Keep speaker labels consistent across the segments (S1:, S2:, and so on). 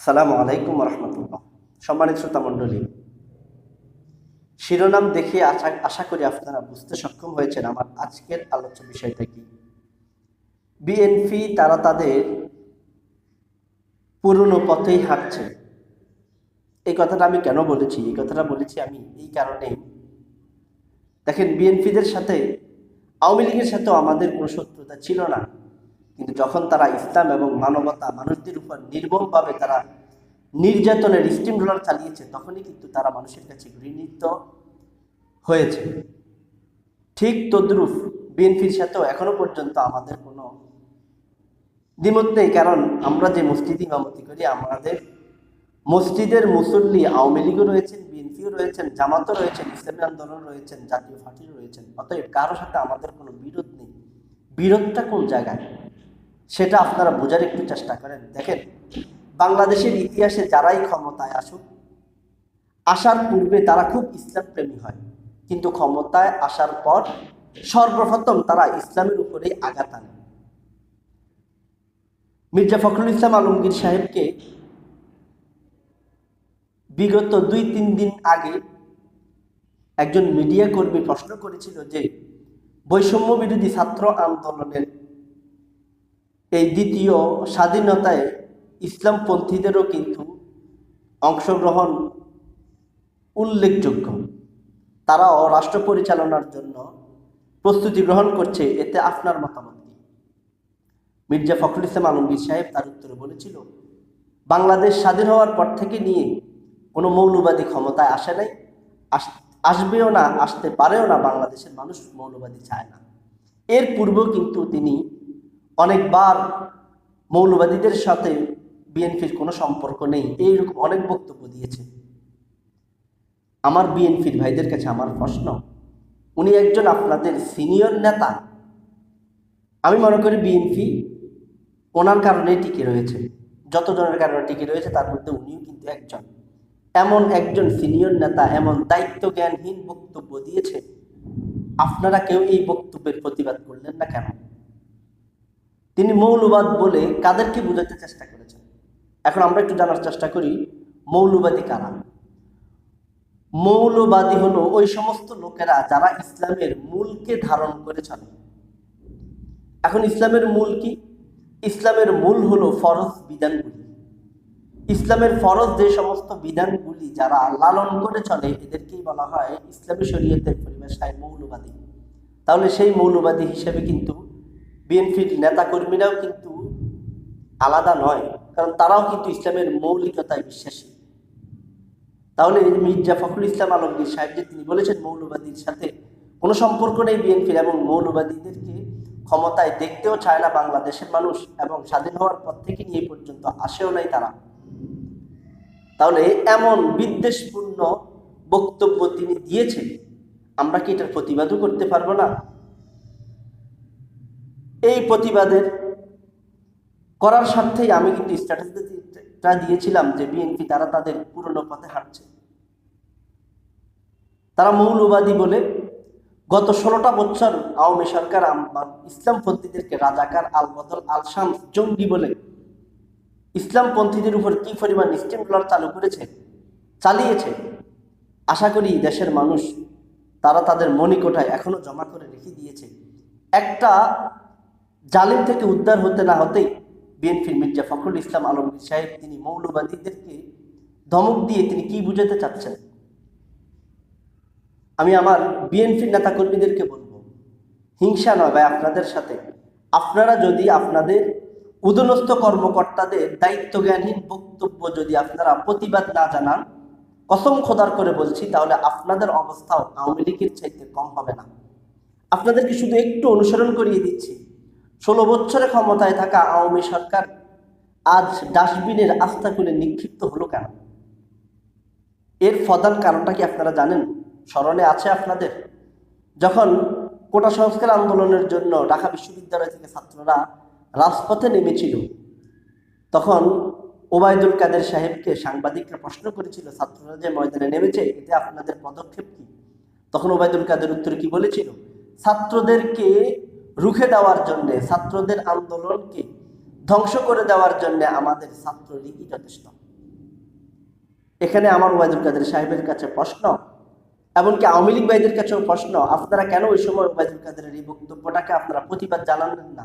S1: সালাম আলাইকুম রহমতুল্লাহ। সম্মানিত শ্রোতা মণ্ডলী, শিরোনাম দেখে আশা আশা করি আপনারা বুঝতে সক্ষম হয়েছেন আমার আজকের আলোচ্য বিষয়টা কি। বিএনপি তারা তাদের পুরনো পথেই হাঁটছে। এই কথাটা আমি কেন বলেছি? এই কথাটা বলেছি আমি এই কারণেই দেখেন বিএনপিদের সাথে, আওয়ামী লীগের সাথেও আমাদের কোনো শত্রুতা ছিল না। কিন্তু যখন তারা ইসলাম এবং মানবতা মানুষদের উপর নির্মমভাবে তারা নির্যাতনের স্টিম রোলার চালিয়েছে, তখনই কিন্তু তারা মানুষের কাছে ঘৃণিত হয়েছে। ঠিক তদ্রুপ বিএনপির সাথেও এখনও পর্যন্ত আমাদের কোনো দ্বিমত নেই, কারণ আমরা যে মসজিদ ইমামতি করি, আমাদের মসজিদের মুসল্লি আওয়ামী লীগও রয়েছেন, বিএনপিও রয়েছেন, জামাতও রয়েছেন, ইসলামী আন্দোলন রয়েছেন, জাতীয় পার্টিও রয়েছেন। অতএব কারোর সাথে আমাদের কোনো বিরোধ নেই। বিরোধটা কোন জায়গায়? সেটা আপনারা বোঝার একটু চেষ্টা করেন। দেখেন, বাংলাদেশের ইতিহাসে যারাই ক্ষমতায় আসুক, আসার পূর্বে তারা খুব ইসলাম প্রেমী হয়। কিন্তু ক্ষমতায় আসার পর সর্বপ্রথম তারা ইসলামের উপরেই আঘাত আনে মির্জা ফখরুল ইসলাম আলমগীর সাহেবকে বিগত দুই, তিন দিন আগে একজন মিডিয়া কর্মী প্রশ্ন করেছিল যে বৈষম্য বিরোধী ছাত্র আন্দোলনের এই দ্বিতীয় স্বাধীনতায় ইসলামপন্থীদেরও কিন্তু অংশগ্রহণ উল্লেখযোগ্য। তারাও রাষ্ট্র পরিচালনার জন্য প্রস্তুতি গ্রহণ করছে, এতে আপনার মতামত কি? মির্জা ফখরুল ইসলাম আলমগীর সাহেব তার উত্তরে বলেছিল, বাংলাদেশ স্বাধীন হওয়ার পর থেকে নিয়ে কোনো মৌলবাদী ক্ষমতায় আসে নাই। আস- আসবেও না, আসতে পারেও না, বাংলাদেশের মানুষ মৌলবাদী চায় না। এর পূর্বেও কিন্তু তিনি অনেকবার মৌলবাদীদের সাথে বিএনপির কোনো সম্পর্ক নেই। এইরকম অনেক বক্তব্য দিয়েছে। আমার বিএনপির ভাইদের কাছে আমার প্রশ্ন, উনি একজন আপনাদের সিনিয়র নেতা। আমি মনে করি বিএনপি ওনার কারণেই টিকে রয়েছে। যতজনের কারণে টিকে রয়েছে, তার মধ্যে উনিও কিন্তু একজন। এমন একজন সিনিয়র নেতা, এমন দায়িত্ব জ্ঞানহীন বক্তব্য দিয়েছে। আপনারা কেউ এই বক্তব্যের প্রতিবাদ করলেন না কেন? তিনি মৌলবাদ বলে কাদেরকে বোঝাতে চেষ্টা করেছেন। এখন আমরা একটু জানার চেষ্টা করি, মৌলবাদী কারা? মৌলবাদী হলো ওই সমস্ত লোকেরা যারা ইসলামের মূলকে ধারণ করে চলে এখন ইসলামের মূল কি? ইসলামের মূল হলো ফরজ বিধানগুলি। ইসলামের ফরজ যে সমস্ত বিধানগুলি যারা লালন করে চলে, এদেরকেই বলা হয় ইসলামী শরীয়তের পরিভাষায় মৌলবাদী। তাহলে সেই মৌলবাদী হিসেবে কিন্তু বিএনপির নেতাকর্মীরাও কিন্তু আলাদা নয়, কারণ তারাও কিন্তু ইসলামের মৌলিকতায় বিশ্বাসী। তাহলে মির্জা ফখরুল ইসলাম আলমগীর সাহেব যে তিনি বলেছেন মৌলবাদীর সাথে, কোনো সম্পর্ক নেই বিএনপির, এবং মৌলবাদীদেরকে ক্ষমতায় দেখতেও চায় না বাংলাদেশের মানুষ, এবং স্বাধীন হওয়ার পর থেকে নিয়ে পর্যন্ত আসেও নাই তারা। তাহলে এমন বিদ্বেষপূর্ণ বক্তব্য তিনি দিয়েছেন, আমরা কি এটার প্রতিবাদও করতে পারব না? এই প্রতিবাদের করার স্বার্থেই আমি কিন্তু স্ট্র্যাটেজিটা দিয়েছিলাম যে বিএনপি তারা তাদের পুরনো পথে হাঁটছে। তারা মৌলবাদী বলে গত ষোলোটা বছর আওয়ামী সরকার ইসলামপন্থীদেরকে রাজাকার আল বদল আল শামস জঙ্গি বলে। ইসলামপন্থীদের উপর কি পরিমাণ স্টিম রোলার চালু করেছে, চালিয়েছে, আশা করি দেশের মানুষ তারা তাদের মণিকোঠায় এখনও জমা করে রেখে দিয়েছে। একটা জালিম থেকে উদ্ধার হতে না হতেই বিএনপির মির্জা ফখরুল ইসলাম আলমগীর সাহেব তিনি মৌলবাদীদেরকে ধমক দিয়ে তিনি কি বুঝাতে চাচ্ছেন? আমি আমার বিএনপির নেতাকর্মীদেরকে বলব, হিংসা নয় ভাই আপনাদের সাথে। আপনারা যদি আপনাদের উদনস্থ কর্মকর্তাদের দায়িত্ব জ্ঞানহীন বক্তব্য যদি আপনারা প্রতিবাদ না জানান, কসম খোদার করে বলছি, তাহলে আপনাদের অবস্থাও আওয়ামী লীগের চাইতে কম হবে না। আপনাদেরকে শুধু একটু অনুসরণ করিয়ে দিচ্ছি। ষোলো বছরে ক্ষমতায় থাকা আওয়ামী সরকার আজ ডাস্টবিনের আস্থা খুলে নিক্ষিপ্ত হলো কেন? এর প্রধান কারণটা কি আপনারা জানেন? স্মরণে আছে আপনাদের? যখন কোটা সংস্কার আন্দোলনের জন্য ঢাকা বিশ্ববিদ্যালয় থেকে ছাত্ররা রাজপথে নেমেছিল, তখন ওবায়দুল কাদের সাহেবকে সাংবাদিকরা প্রশ্ন করেছিল, ছাত্ররা যে ময়দানে নেমেছে, এতে আপনাদের পদক্ষেপ কি? তখন ওবায়দুল কাদের উত্তরে কি বলেছিল? ছাত্রদেরকে রুখে দেওয়ার জন্য ছাত্রদের আন্দোলনকে ধ্বংস করে দেওয়ার জন্য আমাদের ছাত্রলীগই যথেষ্ট। এখানে আমার ওবায়দুল কাদের সাহেবের কাছে প্রশ্ন, এমনকি আওয়ামী লীগ ভাইদের কাছেও প্রশ্ন, আপনারা কেন ওই সময় ওবায়দুল কাদের এই বক্তব্যটাকে আপনারা প্রতিবাদ জানালেন না?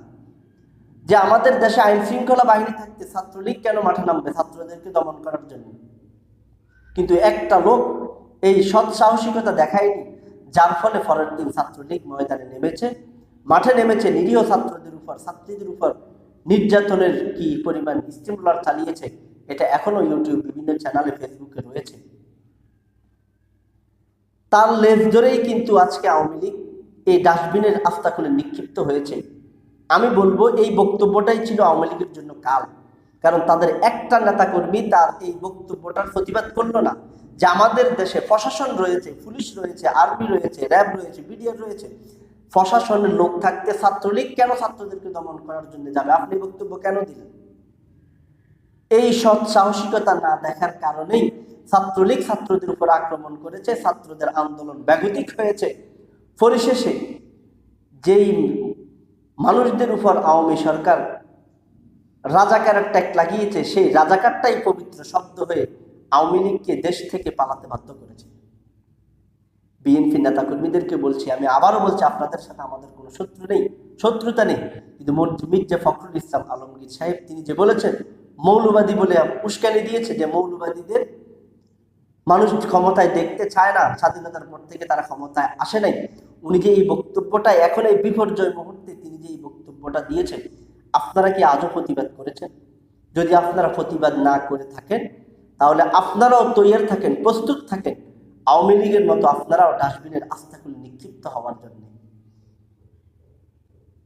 S1: যে আমাদের দেশে আইন শৃঙ্খলা বাহিনী থাকতে ছাত্রলীগ কেন মাঠে নামবে ছাত্রদেরকে দমন করার জন্য? কিন্তু একটা লোক এই সৎ সাহসিকতা দেখায়নি, যার ফলে পরের দিন ছাত্রলীগ ময়দানে নেমেছে। মাঠে নেমেছে নিরীহ ছাত্রদের উপর, ছাত্রীদের উপর নির্যাতনের কি পরিমাণ স্টিমুলার চালিয়েছে, এটা এখনও ইউটিউব, বিভিন্ন চ্যানেলে ফেসবুকে রয়েছে। তার লেজ ধরেই কিন্তু আজকে আওয়ামী লীগ এই ডাস্টবিনের আস্থা খুলে নিক্ষিপ্ত হয়েছে। আমি বলব, এই বক্তব্যটাই ছিল আওয়ামী লীগের জন্য কাল। কারণ তাদের একটা নেতা কর্মী তার এই বক্তব্যটার প্রতিবাদ করল না। যে আমাদের দেশে প্রশাসন রয়েছে, পুলিশ রয়েছে, আর্মি রয়েছে, র্যাব রয়েছে, বিডিআর রয়েছে প্রশাসনের লোক থাকতে ছাত্রলীগ কেন ছাত্রদেরকে দমন করার জন্য যাবে? আপনি বক্তব্য কেন দিলেন? এই সৎ সাহসিকতা না দেখার কারণেই ছাত্রলীগ ছাত্রদের উপর আক্রমণ করেছে, ছাত্রদের আন্দোলন ব্যাগতিক হয়েছে। পরিশেষে যেই মানুষদের উপর আওয়ামী সরকার রাজাকারের ট্যাগ লাগিয়েছে, সেই রাজাকারটাই পবিত্র শব্দ হয়ে আওয়ামী লীগকে দেশ থেকে পালাতে বাধ্য করেছে। বিএনপি নেতাকর্মীদেরকে বলছি, আমি আবারও বলছি, আপনাদের সাথে আমাদের কোনো শত্রু নেই, শত্রুতা নেই। কিন্তু মির্জা ফখরুল ইসলাম আলমগীর সাহেব, তিনি যে বলেছেন, মৌলবাদী বলে উস্কানি দিয়েছে যে মৌলবাদীদের মানুষ ক্ষমতায় দেখতে চায় না, স্বাধীনতার পর থেকে তারা ক্ষমতায় আসে নাই। উনি যে এই বক্তব্যটা, এখন এই বিপর্যয় মুহূর্তে তিনি যে এই বক্তব্যটা দিয়েছেন, আপনারা কি আজও প্রতিবাদ করেছেন? যদি আপনারা প্রতিবাদ না করে থাকেন, তাহলে আপনারাও তৈয়ার থাকেন, প্রস্তুত থাকেন। আওয়ামী লীগের মতো আপনারাও ডাস্টবিনের আস্থা করে নিক্ষিপ্ত হওয়ার জন্য।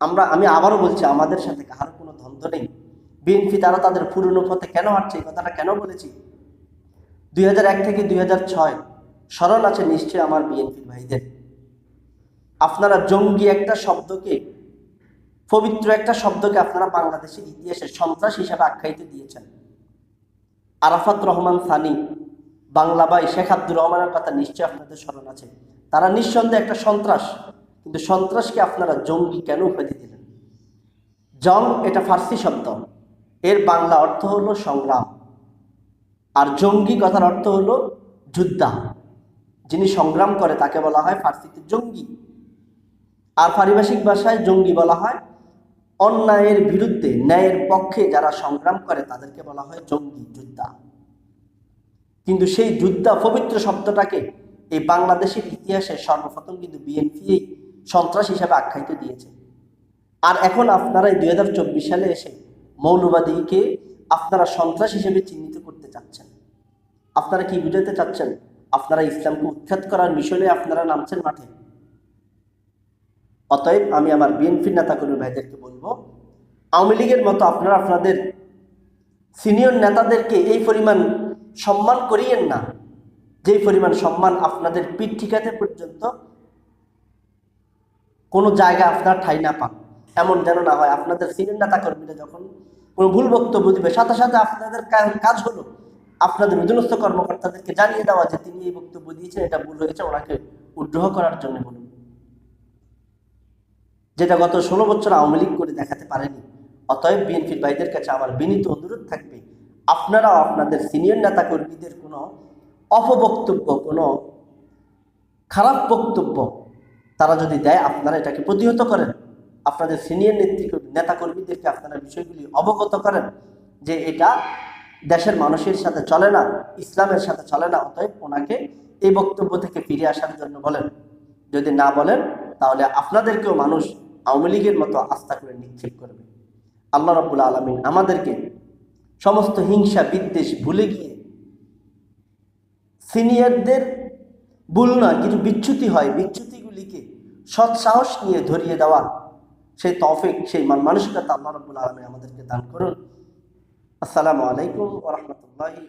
S1: আমরা, আমি আবারও বলছি, আমাদের সাথে কাহার কোনো দ্বন্দ্ব নেই। বিএনপি তারা তাদের পুরনো পথে কেন হাঁটছে, এই কথাটা কেন বলেছি? দুই হাজার এক থেকে দুই হাজার স্মরণ আছে নিশ্চয়ই আমার বিএনপির ভাইদের। আপনারা জঙ্গি একটা শব্দকে, পবিত্র একটা শব্দকে আপনারা বাংলাদেশের ইতিহাসে সন্ত্রাস হিসাবে আখ্যায়িত দিয়েছেন। আরাফাত রহমান সানি বাংলা ভাই শেখ আব্দুর রহমানের কথা নিশ্চয়ই আপনাদের স্মরণ আছে। তারা নিঃসন্দেহে একটা সন্ত্রাস। কিন্তু সন্ত্রাসকে আপনারা জঙ্গি কেন উপাধি দিলেন? জং এটা ফার্সি শব্দ। এর বাংলা অর্থ হলো সংগ্রাম। আর জঙ্গি কথার অর্থ হলো যোদ্ধা। যিনি সংগ্রাম করে তাকে বলা হয় ফার্সিতে জঙ্গি। আর পারিভাষিক ভাষায় জঙ্গি বলা হয় অন্যায়ের বিরুদ্ধে, ন্যায়ের পক্ষে যারা সংগ্রাম করে তাদেরকে বলা হয় জঙ্গি, যোদ্ধা। কিন্তু সেই যোদ্ধা পবিত্র শব্দটাকে এই বাংলাদেশের ইতিহাসে সর্বপ্রথম কিন্তু বিএনপি সন্ত্রাস হিসাবে আখ্যায়িত দিয়েছে। আর এখন আপনারা দুই সালে এসে মৌলবাদীকে আপনারা সন্ত্রাস হিসেবে চিহ্নিত করতে চাচ্ছেন। আপনারা কি বুঝাতে চাচ্ছেন? আপনারা ইসলামকে উৎখাত করার মিশনে আপনারা নামছেন মাঠে? অতএব আমি আমার বিএনপির নেতাকর্মী ভাইদেরকে বলব, আওয়ামী লীগের মতো আপনারা আপনাদের সিনিয়র নেতাদেরকে এই পরিমাণ সম্মান করিয়েন না। যেই পরিমাণ সম্মান আপনাদের পিঠ ঠিকাতে পর্যন্ত কোনো জায়গায় আপনার ঠাই না পান, এমন যেন না হয়। আপনাদের সিনিয়র নেতা কর্মীরা যখন কোনো ভুল বক্তব্য দিবে, সাথে সাথে আপনাদের কাজ হলো। আপনাদের অধীনস্থ কর্মকর্তাদেরকে জানিয়ে দেওয়া যে তিনি এই বক্তব্য দিয়েছেন, এটা ভুল হয়েছে, ওনাকে উদ্রোহ করার জন্য বলুন। যেটা গত ষোলো বছর আওয়ামী লীগ করে দেখাতে পারেনি। অতএব বিএনপির ভাইদের কাছে আমার বিনীত অনুরোধ থাকবে আপনারাও আপনাদের সিনিয়র নেতা কর্মীদের কোনো অপবক্তব্য, কোনো খারাপ বক্তব্য তারা যদি দেয়, আপনারা এটাকে প্রতিহত করেন। আপনাদের সিনিয়র নেত্রী নেতা কর্মীদেরকে আপনারা বিষয়গুলি অবগত করেন যে এটা দেশের মানুষের সাথে চলে না, ইসলামের সাথে চলে না, অতএব ওনাকে এই বক্তব্য থেকে ফিরে আসার জন্য বলেন। যদি না বলেন, তাহলে আপনাদেরকেও মানুষ আওয়ামী লীগের মতো আস্থা করে নিক্ষেপ করবে। আল্লাহ রব্বুল আলমিন আমাদেরকে সমস্ত হিংসা, বিদ্বেষ ভুলে গিয়ে। সিনিয়রদের ভুল নয়, কিছু বিচ্যুতি হয়। বিচ্যুতিগুলিকে সৎসাহস নিয়ে ধরিয়ে দেওয়া। সেই তফিক, সেই মান মানসিকতা আল্লাহ রব্বুল আলমী আমাদেরকে দান করুন। আসসালামু আলাইকুম ওরহমতুল্লাহি